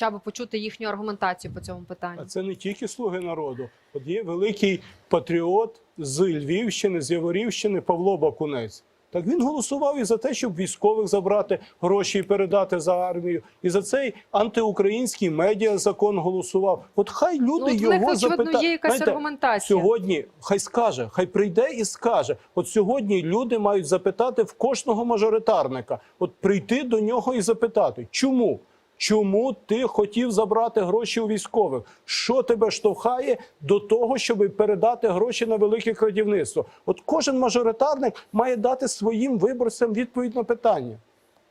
хоча б почути їхню аргументацію по цьому питанню. А це не тільки слуги народу. От є великий патріот з Львівщини, з Яворівщини Павло Бакунець. Так він голосував і за те, щоб військових забрати гроші і передати за армію, і за цей антиукраїнський медіа закон голосував. От хай люди Ну, от них, його очевидно, запитають. є якась аргументація. Сьогодні хай скаже, хай прийде і скаже. От сьогодні люди мають запитати в кожного мажоритарника. От прийти до нього і запитати, чому? Чому ти хотів забрати гроші у військових? Що тебе штовхає до того, щоб передати гроші на велике крадівництво? От кожен мажоритарник має дати своїм виборцям відповідь на питання.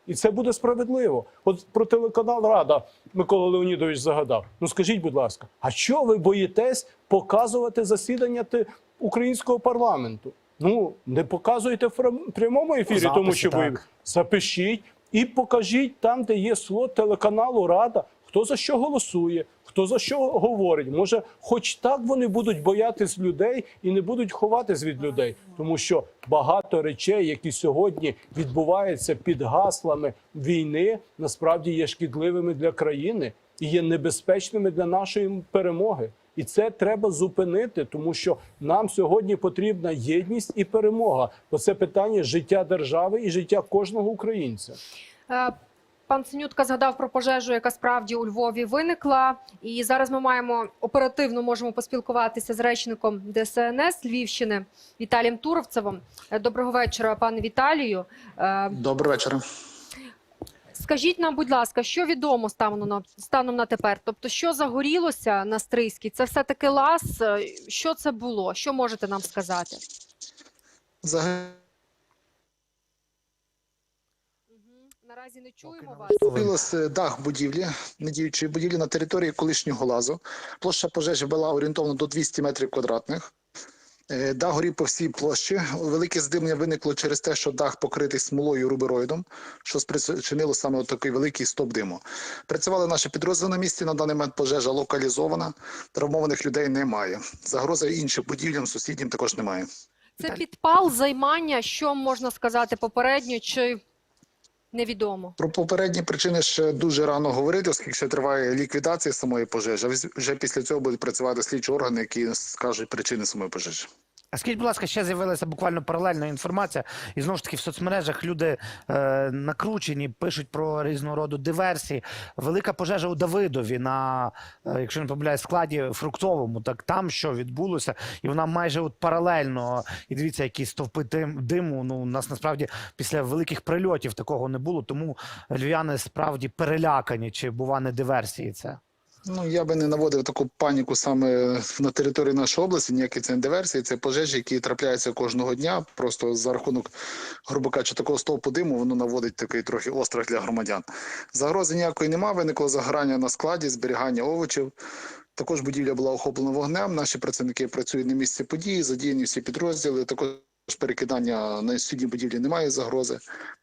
І це буде справедливо. От про телеканал Рада Микола Леонідович загадав. Ну скажіть, будь ласка, а що ви боїтесь показувати засідання українського парламенту? Ну не показуйте в прямому ефірі, Записи, тому що ви запишіть і покажіть там, де є слот телеканалу Рада, хто за що голосує, хто за що говорить. Може, хоч так вони будуть боятись людей і не будуть ховатись від людей, тому що багато речей, які сьогодні відбуваються під гаслами війни, насправді є шкідливими для країни і є небезпечними для нашої перемоги. І це треба зупинити, тому що нам сьогодні потрібна єдність і перемога. Бо це питання життя держави і життя кожного українця. Е, Пан Синютка згадав про пожежу, яка справді у Львові виникла. І зараз ми маємо оперативно можемо поспілкуватися з речником ДСНС Львівщини Віталієм Туровцевим. Е, Доброго вечора, пане Віталію. Е, Добрий вечір. Скажіть нам, будь ласка, що відомо станом на станом на тепер? Тобто, що загорілося на Стрийській? Це все таки лас. Е, Що це було? Що можете нам сказати? Наразі не чуємо вас. не З'явилося дах будівлі, недіючої будівлі на території колишнього лазу. Площа пожежі була орієнтовно до 200 метрів квадратних. Е, Дах горів по всій площі. Велике здимлення виникло через те, що дах покритий смолою рубероїдом, що спричинило саме такий великий стоп диму. Працювали наші підрозділи на місці. На даний момент пожежа локалізована. Травмованих людей немає. Загрози іншим будівлям сусіднім також немає. Це підпал, займання. Що можна сказати попередньо чи невідомо? Про попередні причини ще дуже рано говорити, оскільки ще триває ліквідація самої пожежі. Вже після цього будуть працювати слідчі органи, які скажуть причини самої пожежі. А скажіть, будь ласка, ще з'явилася буквально паралельна інформація, і знову ж таки в соцмережах люди е, накручені, пишуть про різного роду диверсії. Велика пожежа у Давидові на, е, якщо не помиляюсь, складі фруктовому. Так там що відбулося, і вона майже от паралельно. І дивіться, які стовпи дим, диму. Ну у нас насправді після великих прильотів такого не було. Тому львів'яни справді перелякані, чи бува не диверсії це. Ну я би не наводив таку паніку саме на території нашої області. Ніякі це не диверсії, це пожежі, які трапляються кожного дня. Просто за рахунок, грубо кажучи, такого стовпу диму воно наводить такий трохи острах для громадян. Загрози ніякої немає. Виникло загорання на складі, зберігання овочів. Також будівля була охоплена вогнем. Наші працівники працюють на місці події, задіяні всі підрозділи. Також перекидання на сусідні будівлі немає загрози.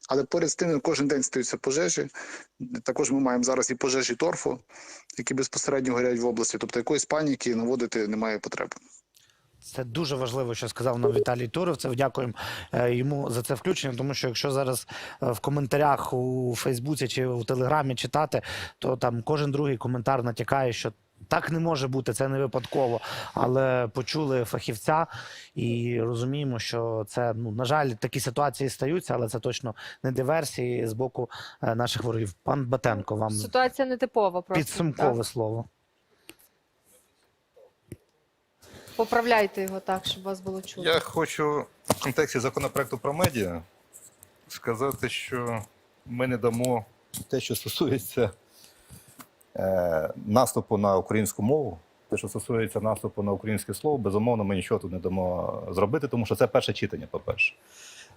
Але поряд з тим кожен день стаються пожежі. Також ми маємо зараз і пожежі торфу, які безпосередньо горять в області. Тобто якоїсь паніки наводити немає потреби. Це дуже важливо, що сказав нам Віталій Туровцев. Дякуємо е, йому за це включення. Тому що якщо зараз е, в коментарях у Фейсбуці чи у Телеграмі читати, то там кожен другий коментар натякає, що так не може бути, це не випадково. Але почули фахівця і розуміємо, що це ну на жаль, такі ситуації стаються, але це точно не диверсії з боку е, наших ворогів. Пан Батенко, вам Ситуація нетипова. Просто підсумкове так? слово. Поправляйте його так, щоб вас було чути. Я хочу в контексті законопроекту про медіа сказати, що ми не дамо те, що стосується наступу на українську мову, те, що стосується наступу на українське слово, безумовно, ми нічого тут не дамо зробити, тому що це перше читання, по-перше.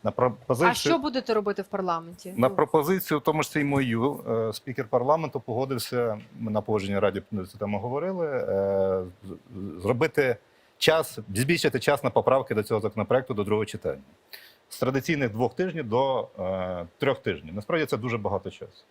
На пропозицію, А що будете робити в парламенті? на Ну, пропозицію, в тому числі й мою, е, спікер парламенту погодився. Ми на погодженні раді цю тему говорили. е, Зробити час, збільшити час на поправки до цього законопроекту до другого читання з традиційних двох тижнів до е, трьох тижнів. Насправді це дуже багато часу.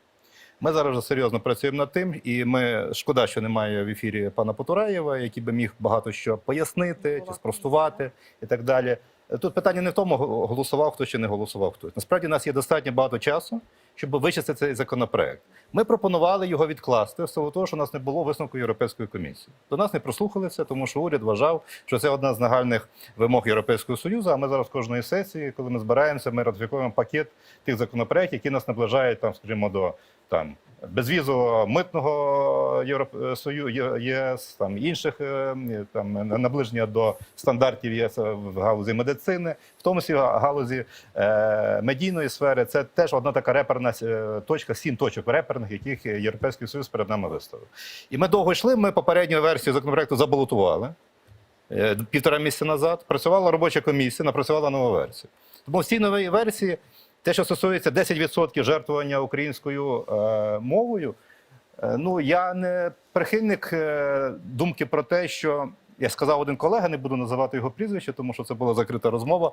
Ми зараз вже серйозно працюємо над тим, і ми шкода, що немає в ефірі пана Потураєва, який би міг багато що пояснити чи спростувати і так далі. Тут питання не в тому, голосував хтось чи не голосував хтось. Насправді, у нас є достатньо багато часу, щоб вичистити цей законопроект. Ми пропонували його відкласти того, того, що у нас не було висновку Європейської комісії. До нас не прослухалися, тому що уряд вважав, що це одна з нагальних вимог Європейського союзу. А ми зараз кожної сесії, коли ми збираємося, ми ратифікуємо пакет тих законопроєктів, які нас наближають там, скажімо, до там безвізового митного Євросоюзу ЄС, там інших е, там наближення до стандартів ЄС в галузі медицини, в тому числі в галузі е, медійної сфери. Це теж одна така реперна е, точка, сім точок реперних, яких Європейський Союз перед нами виставив. І ми довго йшли. Ми попередню версію законопроекту забалотували е, півтора місяця назад. Працювала робоча комісія, напрацювала нову версію. Тому в цій новій версії, те, що стосується 10% жертвування українською е, мовою, е, ну я не прихильник е, думки про те, що я сказав один колега, не буду називати його прізвище, тому що це була закрита розмова.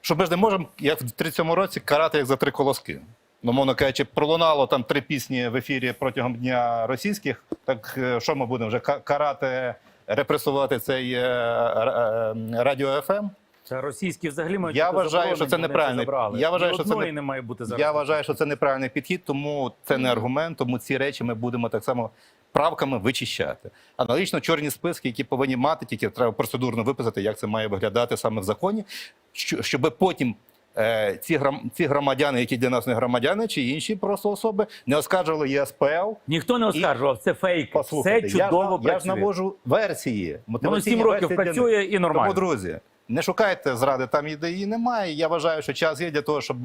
Що ми ж не можемо, як в 37-му році, карати як за три колоски. Ну, мовно кажучи, пролунало там три пісні в ефірі протягом дня російських. Так е, що ми будемо вже ка- карати, репресувати цей е, е, радіо ФМ? Це російські взагалі мають Я бути вважаю, що це неправильно. Я вважаю, Ні що це не- не має бути зараз. Я вважаю, що це неправильний підхід, тому це не аргумент, тому ці речі ми будемо так само правками вичищати. Аналогічно чорні списки, які повинні мати, тільки треба процедурно виписати, як це має виглядати саме в законі, що- щоб потім. е, Ці грам ці громадяни, які для нас не громадяни, чи інші просто особи, не оскаржували ЄСПЛ. Ніхто не оскаржував, це фейк. Послухайте, Все я, ж, чудово на- я ж навожу версії. Воно мотиваційні 7 років версії для працює і нормально. Тому, друзі, не шукайте зради там, де її немає. Я вважаю, що час є для того, щоб.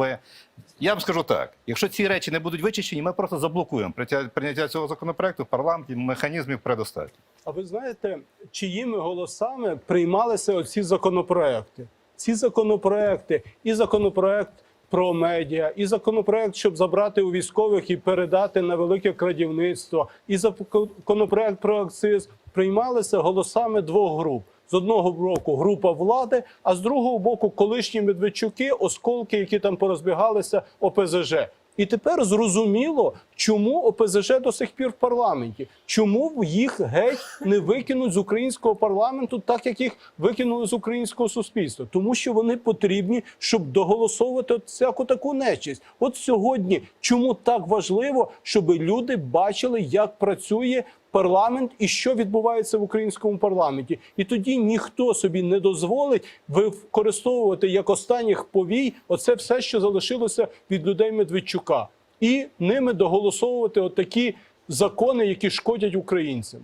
Я вам скажу так: якщо ці речі не будуть вичищені, ми просто заблокуємо прийняття- цього законопроекту в парламенті. Механізмів предостатньо. А ви знаєте, чиїми голосами приймалися оці законопроекти? Ці законопроекти, і законопроект про медіа, і законопроект, щоб забрати у військових і передати на велике крадівництво, і законопроект про акциз приймалися голосами двох груп. З одного боку група влади, а з другого боку колишні Медведчуки, осколки, які там порозбігалися ОПЗЖ. І тепер зрозуміло, чому ОПЗЖ до сих пір в парламенті, чому їх геть не викинуть з українського парламенту, так як їх викинули з українського суспільства, тому що вони потрібні, щоб доголосовувати всяку таку нечисть. От сьогодні, чому так важливо, щоб люди бачили, як працює парламент і що відбувається в українському парламенті, і тоді ніхто собі не дозволить використовувати як останніх повій оце все, що залишилося від людей Медведчука, і ними доголосовувати отакі закони, які шкодять українцям.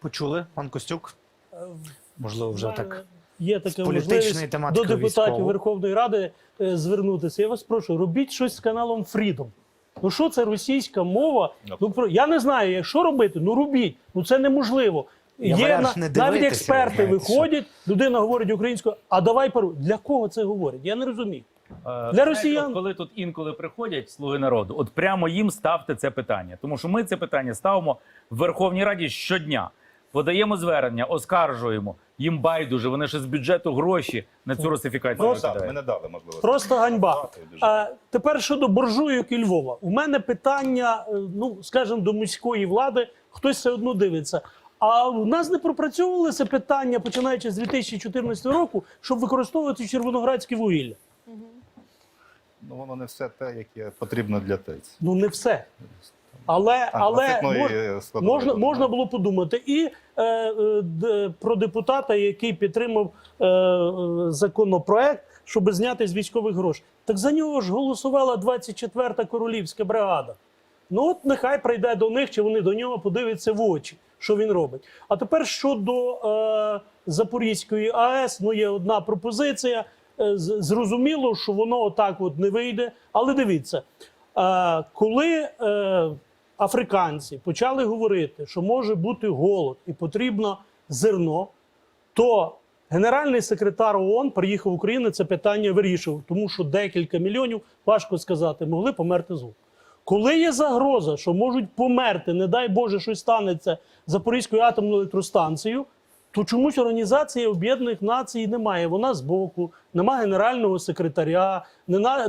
Почули, пан Костюк? Можливо, вже так. Є така можливість до депутатів військову. Верховної Ради е, звернутися. Я вас прошу, робіть щось з каналом Freedom. Ну що це російська мова? Ну про я не знаю, що робити. Ну робіть. Ну це неможливо. Я Є на, не навіть експерти знаєте, що. виходять, людина говорить українською, а давай пару. Для кого це говорить? Я не розумію. Е, Для росіян. от Коли тут інколи приходять слуги народу, от прямо їм ставте це питання. Тому що ми це питання ставимо в Верховній Раді щодня. Подаємо звернення, оскаржуємо. Їм байдуже, вони ще з бюджету гроші на цю русифікацію Ми не дали, ми не дали можливості. Просто ганьба. А тепер щодо буржуйок і Львова. У мене питання, е, ну скажімо, до міської влади, хтось все одно дивиться. А в нас не пропрацьовували це питання, починаючи з 2014 року, щоб використовувати червоноградське вугілля. Ну воно не все те, яке потрібно для ТЕЦ. Ну не все. Але, А, але мож- можна, можна було подумати. І е, е, про депутата, який підтримав е, законопроект, щоб зняти з військових грошей. Так за нього ж голосувала 24-та королівська бригада. Ну от нехай прийде до них, чи вони до нього подивляться в очі, що він робить. А тепер щодо е, Запорізької АЕС, ну є одна пропозиція. Е, зрозуміло, що воно отак от не вийде. Але дивіться, е, коли е, африканці почали говорити, що може бути голод і потрібно зерно, то генеральний секретар ООН приїхав в Україну, це питання вирішив, тому що декілька мільйонів, важко сказати, могли померти з голоду. Коли є загроза, що можуть померти, не дай Боже, щось станеться Запорізькою атомною електростанцією, то чомусь Організації Об'єднаних Націй немає. Вона збоку, немає генерального секретаря,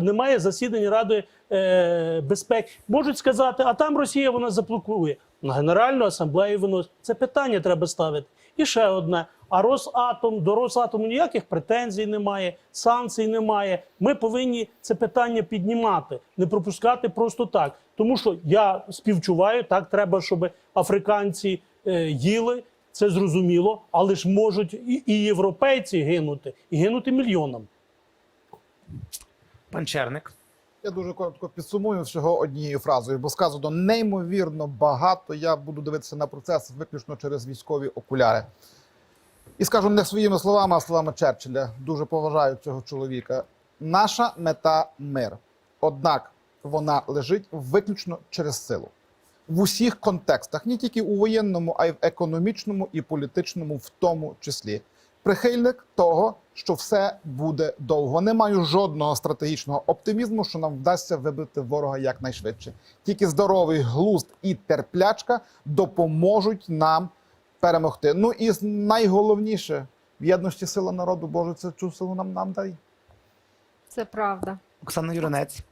немає засідань Ради е, безпеки. Можуть сказати, а там Росія вона заблокує. на Генеральну асамблею виносить. Це питання треба ставити. І ще одне. А Росатом до Росатому ніяких претензій немає, санкцій немає. Ми повинні це питання піднімати, не пропускати просто так. Тому що я співчуваю, так треба, щоб африканці е, їли. Це зрозуміло, але ж можуть і, і європейці гинути, і гинути мільйонам. Пан Черник. Я дуже коротко підсумую всього однією фразою, бо сказано неймовірно багато. Я буду дивитися на процес виключно через військові окуляри. І скажу не своїми словами, а словами Черчилля. Дуже поважаю цього чоловіка. Наша мета мир. Однак вона лежить виключно через силу. В усіх контекстах, не тільки у воєнному, а й в економічному і політичному, в тому числі. Прихильник того, що все буде довго. Не маю жодного стратегічного оптимізму, що нам вдасться вибити ворога якнайшвидше. Тільки здоровий глузд і терплячка допоможуть нам перемогти. Ну і найголовніше в єдності сила народу Боже, це цю силу нам нам дай. Це правда. Оксана Юринець.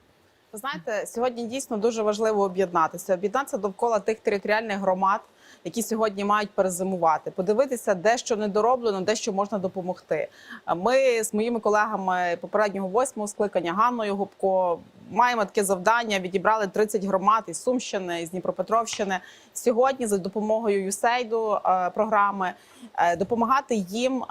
Ви знаєте, сьогодні дійсно дуже важливо об'єднатися. Об'єднатися довкола тих територіальних громад, які сьогодні мають перезимувати, подивитися, де що недороблено, де що можна допомогти. Ми з моїми колегами попереднього восьмого скликання Ганною Губко маємо таке завдання. Відібрали 30 громад із Сумщини, із Дніпропетровщини. Сьогодні за допомогою юсейду е, програми е, допомагати їм.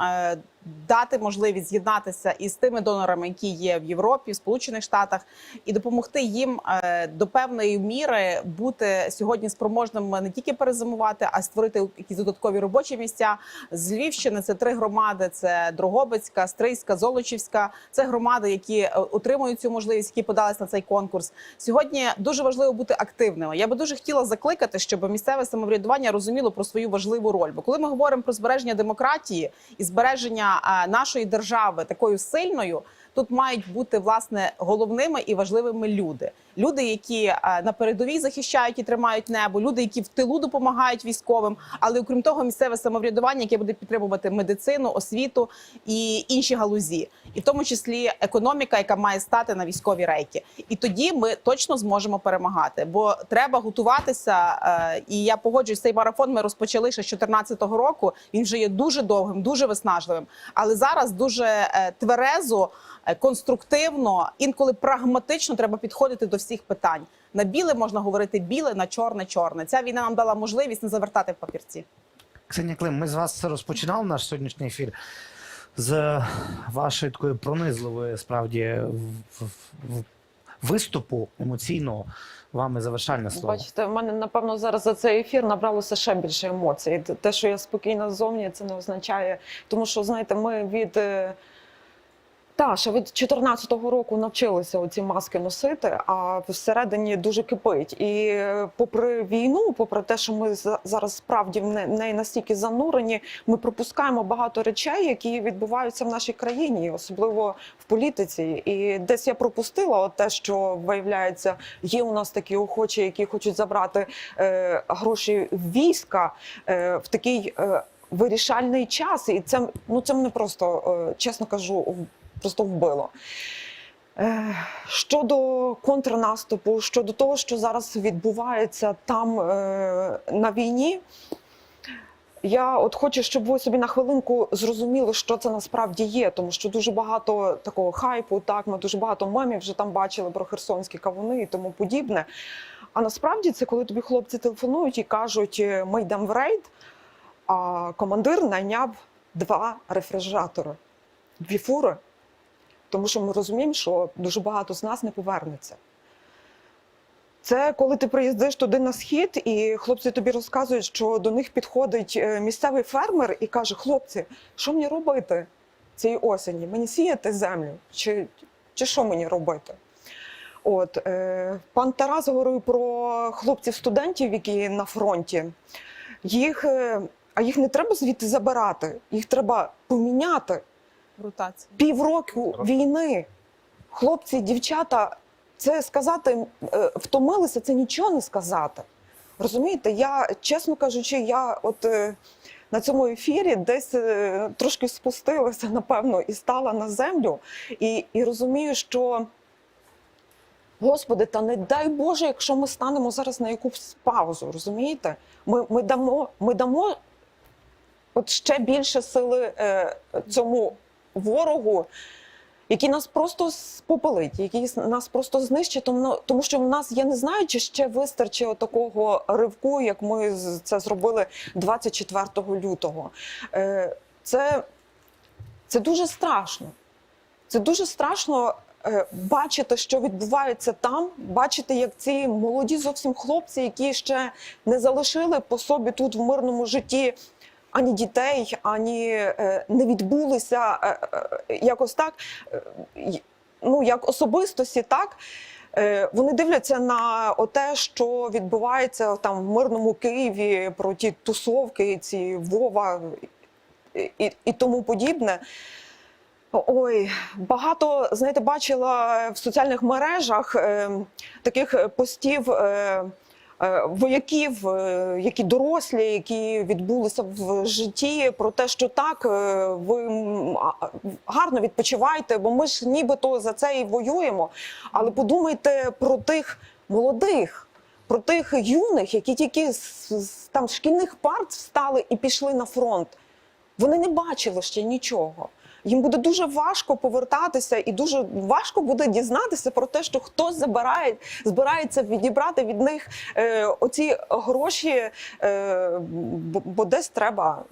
Дати можливість з'єднатися із тими донорами, які є в Європі, в Сполучених Штатах, і допомогти їм е, до певної міри бути сьогодні спроможними не тільки перезимувати, а створити якісь додаткові робочі місця. З Львівщини це три громади: це Дрогобицька, Стрийська, Золочівська. Це громади, які е, отримують цю можливість, які подались на цей конкурс. Сьогодні дуже важливо бути активними. Я би дуже хотіла закликати, щоб місцеве самоврядування розуміло про свою важливу роль. Бо коли ми говоримо про збереження демократії і збереження нашої держави такою сильною. Тут мають бути власне головними і важливими люди. Люди, які на передовій захищають і тримають небо, люди, які в тилу допомагають військовим. Але окрім того, місцеве самоврядування, яке буде підтримувати медицину, освіту і інші галузі, і в тому числі економіка, яка має стати на військові рейки. І тоді ми точно зможемо перемагати. Бо треба готуватися. е, І я погоджуюсь, цей марафон ми розпочали ще з 2014 року. Він вже є дуже довгим, дуже виснажливим. Але зараз дуже е, тверезо, е, конструктивно, інколи прагматично треба підходити до всіх питань. На біле можна говорити біле, на чорне чорне. Ця війна нам дала можливість не завертати в папірці. Ксенія Клим, ми з вас розпочинали наш сьогоднішній ефір з вашої такої пронизливої справді в- в- в- виступу емоційного. Вами завершальне слово. Бачите, в мене напевно зараз за цей ефір набралося ще більше емоцій. Те, що я спокійна ззовні, це не означає, тому що знаєте, ми від. Та, ще від 14-го року навчилися оці маски носити, а всередині дуже кипить. І е, попри війну, попри те, що ми за- зараз справді в неї настільки занурені, ми пропускаємо багато речей, які відбуваються в нашій країні, особливо в політиці. І десь я пропустила от те, що виявляється, є у нас такі охочі, які хочуть забрати е, гроші війська е, в такий е, вирішальний час. І це ну це мене просто е, чесно кажу, просто вбило. Е, Щодо контрнаступу, щодо того, що зараз відбувається там е, на війні, я от хочу, щоб ви собі на хвилинку зрозуміли, що це насправді є, тому що дуже багато такого хайпу, так ми дуже багато мемів вже там бачили про херсонські кавуни і тому подібне. А насправді це коли тобі хлопці телефонують і кажуть, «Е, ми йдемо в рейд, а командир найняв два рефрижератори, дві фури, тому що ми розуміємо, що дуже багато з нас не повернеться. Це коли ти приїздиш туди на схід, і хлопці тобі розказують, що до них підходить е, місцевий фермер і каже: хлопці, що мені робити цієї осені? Мені сіяти землю? Чи, чи що мені робити? От е, пан Тарас говорив про хлопців-студентів, які на фронті. Їх, е, а їх не треба звідти забирати, їх треба поміняти. Ротація. Півроку війни. Хлопці, дівчата, це сказати е, втомилися, це нічого не сказати. Розумієте, я, чесно кажучи, я от е, на цьому ефірі десь е, трошки спустилася, напевно, і стала на землю, і, і розумію, що Господи, та не дай Боже, якщо ми станемо зараз на якусь паузу, розумієте? Ми, ми, дамо, ми дамо от ще більше сили е, цьому ворогу, який нас просто спопелить, який нас просто знищить, тому, тому що в нас, я не знаю, чи ще вистачить такого ривку, як ми це зробили 24 лютого. Е, це, це дуже страшно. Це дуже страшно е, бачити, що відбувається там, бачити, як ці молоді зовсім хлопці, які ще не залишили по собі тут в мирному житті ані дітей, ані е, не відбулися е, е, якось так, ну як особистості, так. Вони дивляться на те, що відбувається там в мирному Києві, про ті тусовки, ці Вова і, і, тому подібне. Ой, багато знаєте, бачила в соціальних мережах е, таких постів. Е, Вояків, е, які дорослі, які відбулися в житті, про те, що так, е, ви гарно відпочивайте, бо ми ж нібито за це і воюємо. Але подумайте про тих молодих, про тих юних, які тільки з там шкільних парт встали і пішли на фронт. Вони не бачили ще нічого. Їм буде дуже важко повертатися, і дуже важко буде дізнатися про те, що хтось забирає, збирається відібрати від них е, оці гроші, е, бо, десь треба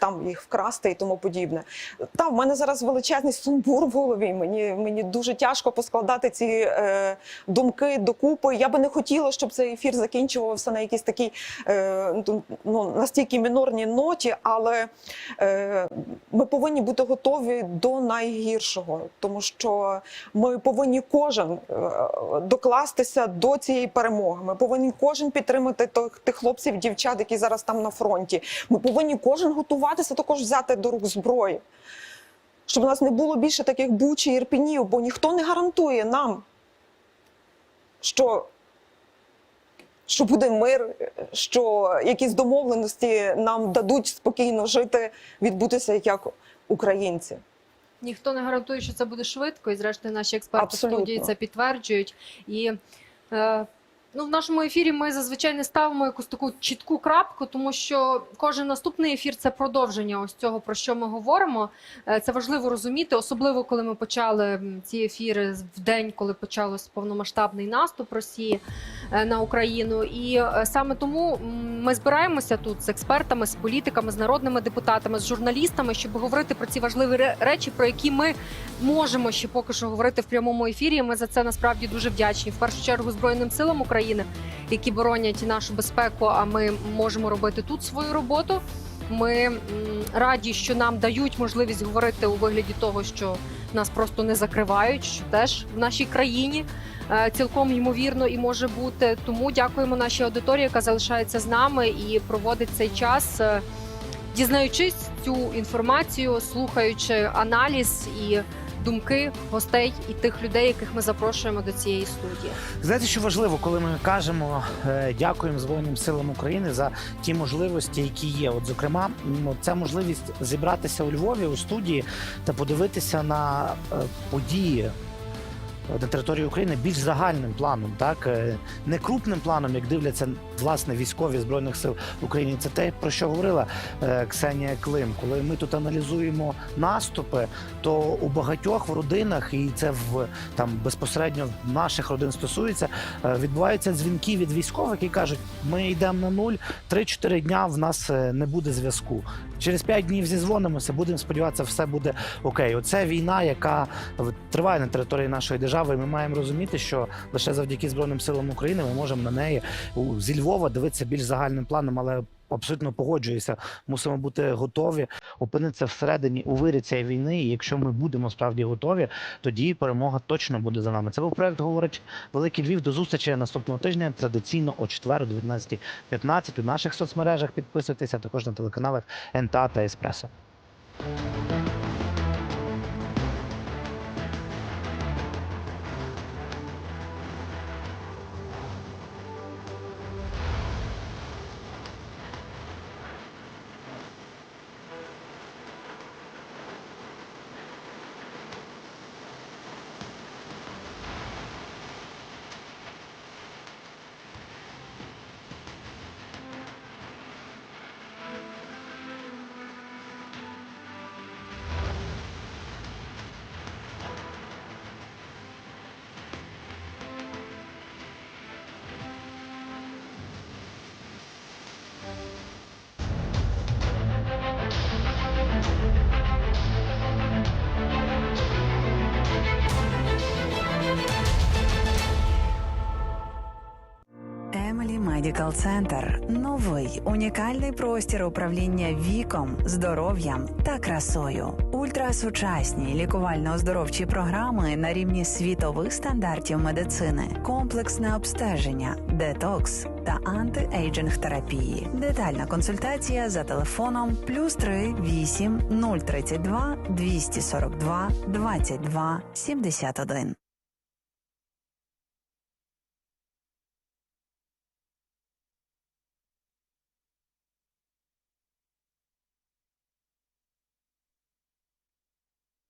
там їх вкрасти і тому подібне. Та в мене зараз величезний сумбур в голові. Мені, мені дуже тяжко поскладати ці е, думки докупи. Я би не хотіла, щоб цей ефір закінчувався на якійсь такій е, ну, настільки мінорній ноті, але е, ми повинні бути готові до найгіршого, тому що ми повинні кожен е, докластися до цієї перемоги. Ми повинні кожен підтримати тих, хлопців, дівчат, які зараз там на фронті. Ми повинні кожен готуватися також взяти до рук зброї. Щоб у нас не було більше таких буч і ірпінів, бо ніхто не гарантує нам, що що буде мир, що якісь домовленості нам дадуть спокійно жити, відбутися як українці. Ніхто не гарантує, що це буде швидко, і зрештою наші експерти в Абсолютно. студії це підтверджують. І е, ну, в нашому ефірі ми зазвичай не ставимо якусь таку чітку крапку, тому що кожен наступний ефір це продовження ось цього, про що ми говоримо. Е, Це важливо розуміти, особливо коли ми почали ці ефіри в день, коли почався повномасштабний наступ Росії е, на Україну. І е, саме тому ми збираємося тут з експертами, з політиками, з народними депутатами, з журналістами, щоб говорити про ці важливі речі, про які ми можемо ще поки що говорити в прямому ефірі. Ми за це насправді дуже вдячні. В першу чергу Збройним силам України, які боронять нашу безпеку. А ми можемо робити тут свою роботу. Ми раді, що нам дають можливість говорити у вигляді того, що нас просто не закривають, що теж в нашій країні е, цілком ймовірно і може бути. Тому дякуємо нашій аудиторії, яка залишається з нами і проводить цей час, е, дізнаючись цю інформацію, слухаючи аналіз і думки гостей і тих людей, яких ми запрошуємо до цієї студії. Знаєте, що важливо, коли ми кажемо е, дякуємо Збройним силам України за ті можливості, які є. От, зокрема, це можливість зібратися у Львові у студії та подивитися на е, події. На території України більш загальним планом, так е, не крупним планом, як дивляться власне військові збройних сил України. Це те, про що говорила е, Ксенія Клим. Коли ми тут аналізуємо наступи, то у багатьох в родинах, і це в там безпосередньо в наших родин стосується, е, відбуваються дзвінки від військових, які кажуть: ми йдемо на нуль, 3-4 дня в нас не буде зв'язку. Через 5 днів зізвонимося, будемо сподіватися, все буде окей. Оце війна, яка триває на території нашої держави. І ми маємо розуміти, що лише завдяки Збройним силам України ми можемо на неї зі Львова дивитися більш загальним планом, але. Абсолютно погоджуюся, мусимо бути готові опинитися всередині у вирі цієї війни. І якщо ми будемо справді готові, тоді перемога точно буде за нами. Це був проект говорить Великий Львів. До зустрічі наступного тижня. Традиційно о 4 о 19.15 у наших соцмережах. Підписуйтеся також на телеканалах НТА та Еспресо. Емелі Медікал Центр новий унікальний простір управління віком, здоров'ям та красою. Ультрасучасні лікувально-оздоровчі програми на рівні світових стандартів медицини, комплексне обстеження, детокс та антиейджинг терапії. Детальна консультація за телефоном плюс 3 8 032 242 22 71.